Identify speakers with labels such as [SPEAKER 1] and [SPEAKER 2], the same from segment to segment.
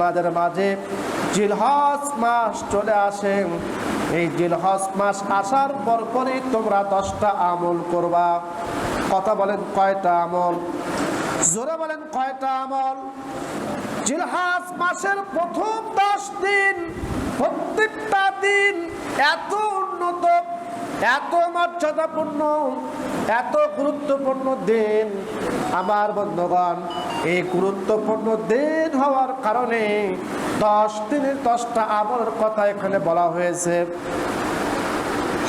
[SPEAKER 1] আমাদের মাঝে জিলহজ মাস চলে আসে। এই জিলহজ মাস আসার পরপরই তোমরা দশটা আমল করবা। কথা বলেন কয়টা আমল? জোরে বলেন কয়টা আমল? জিলহাজ মাসের প্রথম দশ দিন, প্রত্যেকটা দিন এত উন্নত এত মর্যাদাপূর্ণ, এত গুরুত্বপূর্ণ দিন আমার বন্ধুগণ, এই গুরুত্বপূর্ণ দিন হওয়ার কারণে দশ দিনের দশটা আমলের কথা এখানে বলা হয়েছে।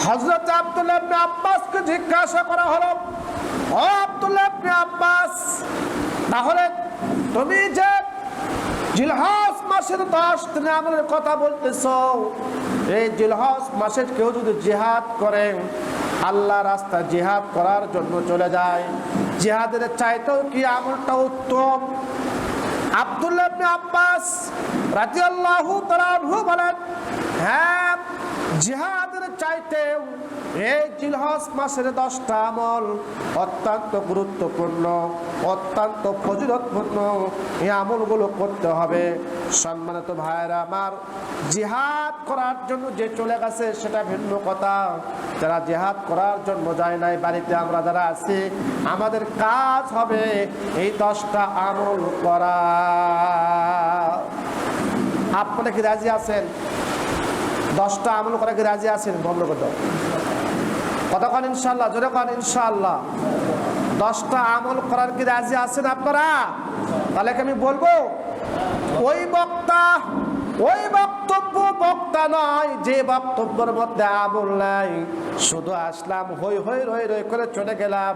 [SPEAKER 1] হজরত আব্দুল্লাহ আব্বাসকে জিজ্ঞাসা করা হলো, ও আব্দুল্লাহ আব্বাস, তাহলে তুমি যে জিলহজ মাসের দশ দিনে আমলের কথা বলতেছ। এই জিলহজ মাসের কেউ যদি জেহাদ করে, আল্লাহ রাস্তা জেহাদ করার জন্য চলে যায়। জেহাদের চাইতেও কি আমলটা উত্তম? আব্দুল্লাহ আব্বাস রাজি আল্লাহ বলেন হ্যাঁ জিহাদের চাইতেও এই জিলহজ মাসের দশটা আমল অত্যন্ত গুরুত্বপূর্ণ, অত্যন্ত ফজিলতপূর্ণ। এই আমলগুলো করতে হবে। সম্মানিত ভাইয়েরা, আমার জিহাদ করার জন্য যে চলে গেছে সেটা ভিন্ন কথা। যারা জেহাদ করার জন্য যায় নাই, বাড়িতে আমরা যারা আছি, আমাদের কাজ হবে এই দশটা আমল করা। আপনারা কি রাজি আছেন? দশটা আমল করা কি রাজি আছেন বন্ধ করে দাও কন ইনশাল্লাহ জোরে কন ইনশাল্লাহ দশটা আমল করার কি রাজি আছেন আপনারা? তাহলে আমি বলব? ওই বক্তা, ওই বক্তব্য বক্তা নয়, যে বক্তব্যের মধ্যে আমল নাই। শুধু আসলাম, হই হই রই রই করে চলে গেলাম।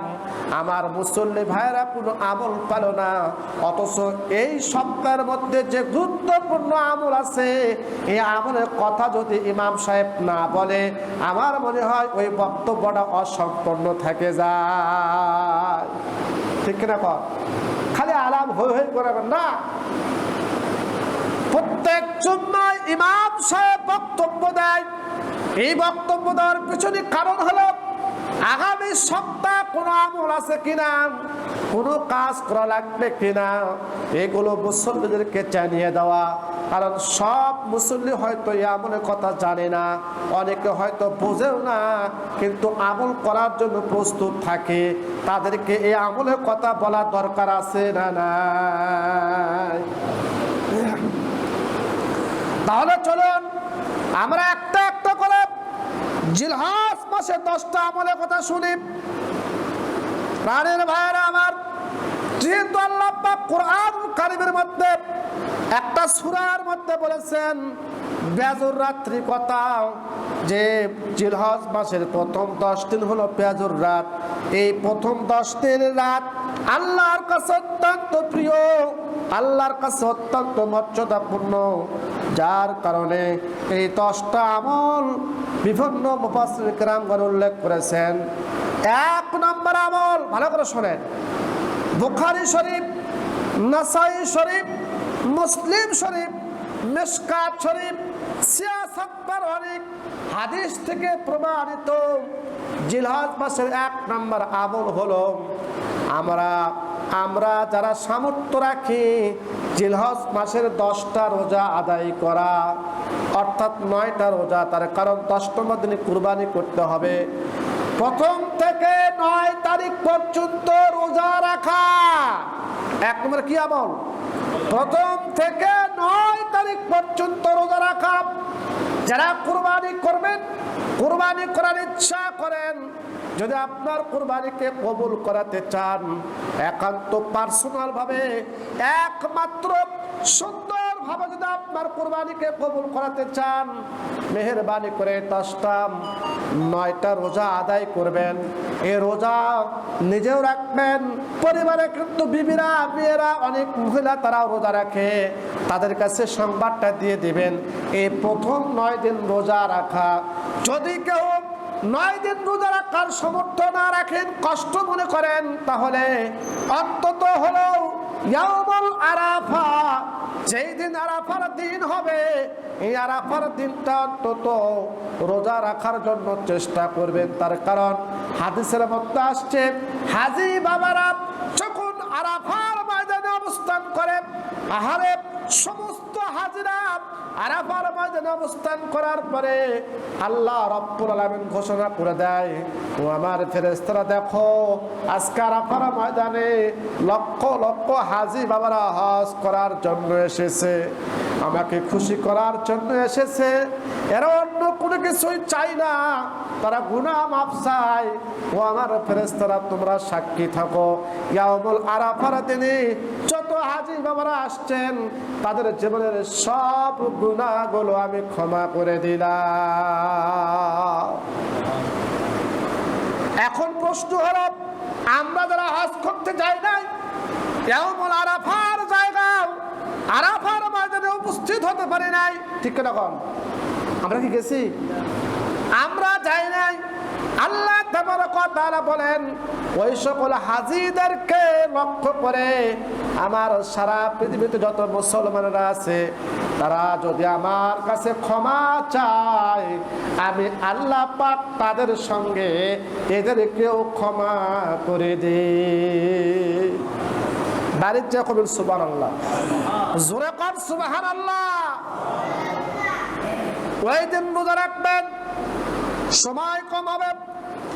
[SPEAKER 1] আমার মুসল্লি ভাইরা কোনো আমল পালো না। অথচ এই সপ্তাহের মধ্যে যে গুরুত্বপূর্ণ আমল আছে, এই আমলের কথা যদি ইমাম সাহেব না বলে, আমার মনে হয় ওই বক্তব্যটা অসম্পূর্ণ থেকে যায়। ঠিক কর খালি আলাম হই হই করে না। প্রত্যেক ইমাম সাহেব বক্তব্য দেয়। এই বক্তব্য দেওয়ার পিছনে কারণ হলো, আগামী সপ্তাহ কোন আমল আছে কিনা? কোন কাজ করা লাগবে কিনা? এগুলো মুসল্লিদেরকে জানিয়ে দেওয়া। কারণ সব মুসল্লি হয়তো এই আমলের কথা জানে না, অনেকে হয়তো বোঝেও না, কিন্তু আমল করার জন্য প্রস্তুত থাকে। তাদেরকে এই আমলের কথা বলা দরকার আছে না নাই? তাহলে চলুন, আমরা একটা একটা করে জিলহাস মাসে দশটা আমলের কথা শুনি। প্রাণের ভাইয়েরা আমার, যেহেতু আল্লাহ কোরআন কারিমের মধ্যে একটা সুরার মধ্যে বলেছেন বেজুর রাত্রি কথা যে জিলহজ মাসের প্রথম দশ দিন হলো পেঁয়াজুর রাত। এই প্রথম দশ দিনের রাত আল্লাহর কাছে অত্যন্ত প্রিয়, আল্লাহর কাছে অত্যন্ত মর্যাদাপূর্ণ। যার কারণে এই দশটা আমল বিভিন্ন মুফাসির কেরামগণ উল্লেখ করেছেন। এক নম্বর আমল, ভালো করে শোনেন। বুখারি শরীফ, নাসাই শরীফ, মুসলিম শরীফ, মিসকাত শরীফ সিয়াসত্তর অনেক হাদিস থেকে প্রমাণিত জিলহজ মাসের এক নম্বর আমল হলো, আমরা আমরা যারা সামর্থ্য রাখি, জিলহজ মাসের দশটা রোজা আদায় করা, অর্থাৎ নয়টা রোজা, তার কারণ দশ নম্বর দিনে কুরবানি করতে হবে। প্রথম থেকে নয় তারিখ পর্যন্ত রোজা রাখা। এক নম্বর কি আমল? প্রথম থেকে নয় তারিখ পর্যন্ত রোজা রাখা। যারা কুরবানি করবেন কুরবানি করার ইচ্ছা করেন, যদি আপনার কুরবানিকে কবুল করাতে চান, একান্ত পার্সোনাল ভাবে একমাত্র সুন্দর ভাবে যদি আপনার কুরবানিকে কবুল করাতে চান, মেহরবানি করে দশটা নয়টা রোজা আদায় করবেন। এই রোজা নিজেও রাখবেন, পরিবারে কিন্তু বিবিরা, মেয়েরা, অনেক মহিলা তারা রোজা রাখে। তাদের কাছে সংবাদটা দিয়ে দিবেন, এই প্রথম নয় দিন রোজা রাখা যদি কেউ নয় দিন রোজা রাখার সমর্থ না রাখেন, কষ্ট মনে করেন, তাহলে অন্তত হলেও ইয়াউমুল আরাফা, যেই দিন আরাফার দিন হবে, এই আরাফার দিনটা অন্তত রোজা রাখার জন্য চেষ্টা করবেন। তার কারণ হাদিসের আসছে, হাজি বাবারা যখন আরাফার অবস্থান করে আহারে সমস্ত অবস্থান করার পরে আল্লাহ রব্বুল ঘোষণা করে দেয়, ও আমার দেখো, আজকে আরাফার ময়দানে লক্ষ লক্ষ হাজি বাবারা হজ করার জন্য এসেছে। আমাকে খুশি করার জন্য এসেছে। এরা অন্য কোনো কিছুই চাই না। তারা মাফ চায়। ও আমার ফেরেশতারা, তোমরা সাক্ষী থাকো। ইয়াউমুল আরাফার দিনে যত হাজি বাবারা আসছেন, তাদের জীবনের সব গুণাগুলো আমি ক্ষমা করে দিলাম। এখন প্রশ্ন হলো, আমরা যারা হজ করতে যাই নাই, ইয়াউমুল আরাফার জায়গা আরাফার ময়দানে উপস্থিত হতে পারি নাই। ঠিক কিনা? আমরা কি গেছি? আমরা যাই নাই। আল্লাহ বলেন, ওই সকল হাজিদেরকে লক্ষ্য করে আমার সারা পৃথিবীতে যত মুসলমানরা আছে, তারা যদি আমার কাছে ক্ষমা চায়, আমি আল্লাহ পাক তাদের সঙ্গে এদেরকেও ক্ষমা করে দিই। বাড়ির আল্লাহ জোরে কর আল্লাহ ওই দিন রোজা রাখবেন সময় কম হবে।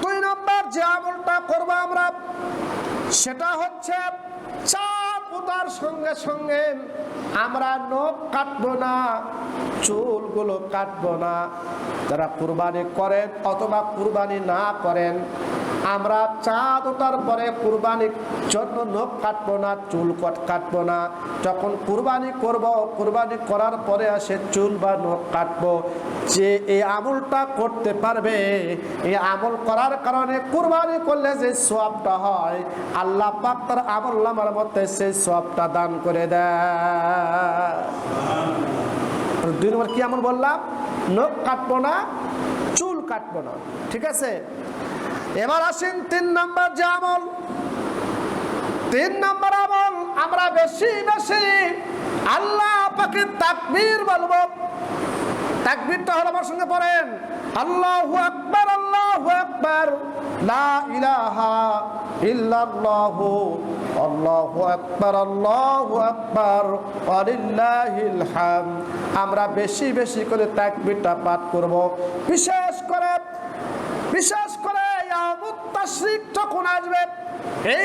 [SPEAKER 1] দুই নম্বর যে আমলটা করব আমরা, সেটা হচ্ছে চাপ উতার সঙ্গে সঙ্গে আমরা নখ কাটবো না, চুলগুলো কাটবো না। যারা কুরবানি করেন অথবা কুরবানি না করেন আমরা চাঁদ ওঠার পরে কুরবানির জন্য নখ কাটবো না, চুল কট কাটবো না। যখন কুরবানি করব, কুরবানি করার পরে আসে চুল বা নখ কাটবো। যে এই আমলটা করতে পারবে, এই আমল করার কারণে কুরবানি করলে যে সবটা হয়, আল্লাহ পাক তার আমল নামার মধ্যে সেই সবটা দান করে দেয়। দুই নম্বর কি আমল বললাম? নখ কাটবো না, চুল কাটবো না। ঠিক আছে? এবার আসেন তিন নম্বর যে আমল। তিন নম্বর আমল, আমরা বেশি বেশি আল্লাহ পাকে তাকবীর বলব। তাকবীরটা হলো আমার সঙ্গে পড়েন, আল্লাহু আকবার আল্লাহু আকবার, লা ইলাহা ইল্লাল্লাহু, আল্লাহু আকবার আল্লাহু আকবার, ওয়ালিল্লাহিল হামদ। আমরা বেশি বেশি করে তাকবীরটা পাঠ করব। বিশেষ তাশরিক যখন আসবে, এই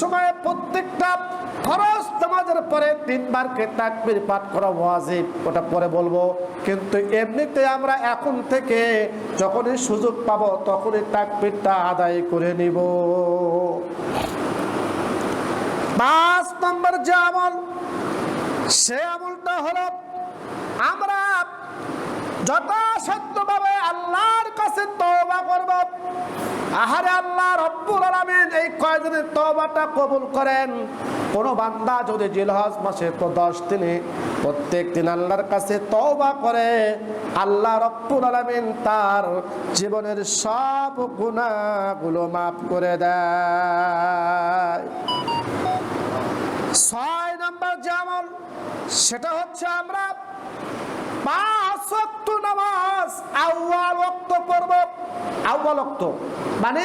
[SPEAKER 1] সময় প্রত্যেকটা পরে পাঠ করা ওটা পরে বলব। কিন্তু এমনিতে আমরা এখন থেকে যখনই সুযোগ পাবো, তখনই তাকবীরটা আদায় করে নিব। পাঁচ নম্বর যে আমল, সে আমলটা হলো, আমরা যথাসাধ্যভাবে আল্লাহর কাছে তওবা করব। আহারে আল্লাহ রব্বুল আলামিন এই কয়দিনের তওবাটা কবুল করেন। কোন বান্দা যদি জিলহজ মাসে তো দশ দিনে প্রত্যেক দিন আল্লাহর কাছে তওবা করে, আল্লাহ রব্বুল আলামিন তার জীবনের সব গুনাহগুলো মাফ করে দেয়। ছয় নম্বর যে আমল, সেটা হচ্ছে আমরা পাঁচ ওয়াক্ত মানে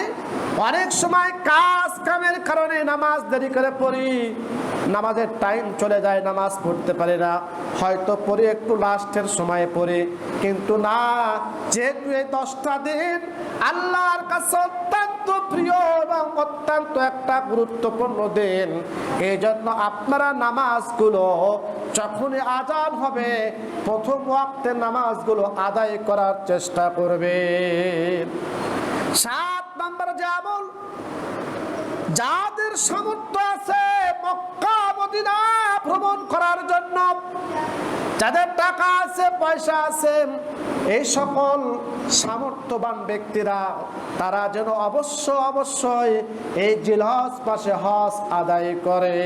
[SPEAKER 1] অনেক সময় কাজ কামের কারণে নামাজ দেরি করে পড়ি, নামাজের টাইম চলে যায়, নামাজ পড়তে পারি না। হয়তো পড়ি একটু লাস্টের সময় পড়ি, কিন্তু না, যেহেতু এই দশটা দিন আল্লাহর কাছে অত্যন্ত প্রিয় এবং অত্যন্ত একটা গুরুত্বপূর্ণ দিন। এই জন্য আপনারা নামাজগুলো যখনই আজান হবে, প্রথম ওয়াক্তে নামাজগুলো আদায় করার চেষ্টা করবে সাত নম্বর যে আমল, যাদের সামর্থ্য আছে মক্কা মদিনা ভ্রমণ করার জন্য যাদের টাকা আছে, পয়সা আছে, এই সকল সামর্থ্যবান ব্যক্তিরা, তারা যেন অবশ্য অবশ্যই এই জিলহজ পাশে হজ আদায় করে।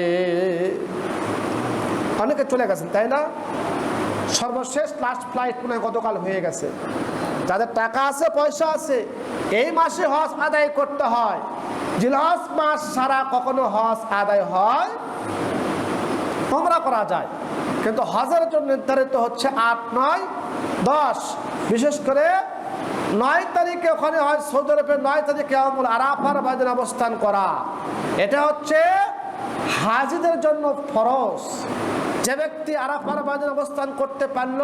[SPEAKER 1] অনেকে চলে গেছেন, তাই না? সর্বশেষ লাস্ট ফ্লাইট মনে গতকাল হয়ে গেছে। যাদের টাকা আছে, পয়সা আছে, এই মাসে হজ আদায় করতে হয়। জিলহজ মাস ছাড়া কখনো হজ আদায় হয়? তোমরা করা যায়। কিন্তু হজের জন্য নির্ধারিত হচ্ছে আট, নয়, দশ। বিশেষ করে নয় তারিখে ওখানে হয় সৌদি আরবে নয় তারিখে আরাফার বাজারে অবস্থান করা। এটা হচ্ছে হাজিদের জন্য ফরজ। যে ব্যক্তি আরাফার মাঝে অবস্থান করতে পারল,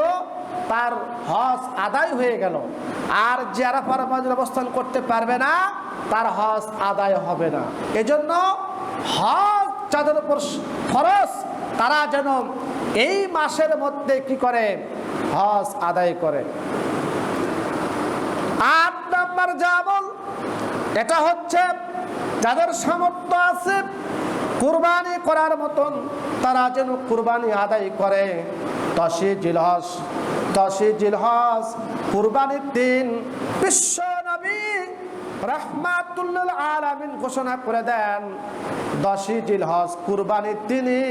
[SPEAKER 1] তার হজ আদায় হয়ে গেল। আর যে আরাফার মাঝে অবস্থান করতে পারবে না, তার হজ আদায় হবে না। এজন্য হজ যাদের উপর খরচ তারা যেন এই মাসের মধ্যে কি করে? হজ আদায় করে। আট নাম্বার যা আমল, এটা হচ্ছে যাদের সামর্থ্য আছে, কুরবানি করার মতন, তারা যেন কুরবানি আদায় করে। দশই জিলহস দশই জিলহস কুরবানির দিন বিশ্ব নবী রহমাতুল্লাহ আলামিন ঘোষণা করে দেন, দশই জিলহজ কুরবানির দিনে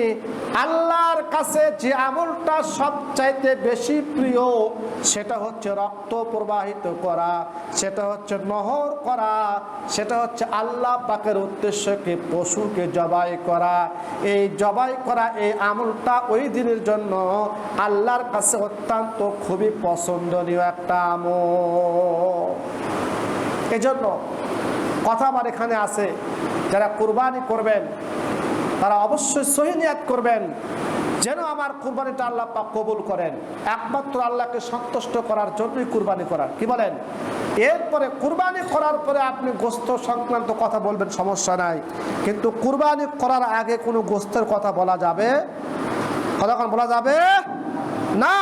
[SPEAKER 1] আল্লাহর কাছে যে আমলটা সবচাইতে বেশি প্রিয়, সেটা হচ্ছে রক্ত প্রবাহিত করা, সেটা হচ্ছে নহর করা, সেটা হচ্ছে আল্লাহ পাকের উদ্দেশ্যকে, পশুকে জবাই করা। এই জবাই করা, এই আমলটা ওই দিনের জন্য আল্লাহর কাছে অত্যন্ত খুবই পছন্দনীয় একটা আমল। এজন্য কথা আমার এখানে আছে, যারা কুরবানি করবেন, তারা অবশ্যই সহিনিয়াত করবেন, যেন আমার কুরবানিটা আল্লাহ পাক কবুল করেন। একমাত্র আল্লাহকে সন্তুষ্ট করার জন্যই কুরবানি করার। কি বলেন? এরপরে কুরবানি করার পরে আপনি গোস্ত সংক্রান্ত কথা বলবেন, সমস্যা নাই। কিন্তু কুরবানি করার আগে কোনো গোস্তের কথা বলা যাবে? কতক্ষণ বলা যাবে? না।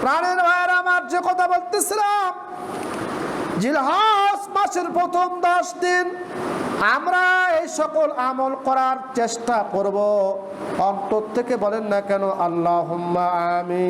[SPEAKER 1] প্রাণের ভাইয়ের, আমার যে কথা বলতেছিলাম, জিলহজ মাসের প্রথম দশ দিন আমরা এই সকল আমল করার চেষ্টা করব। অন্তর থেকে বলেন না কেন আল্লাহ আমি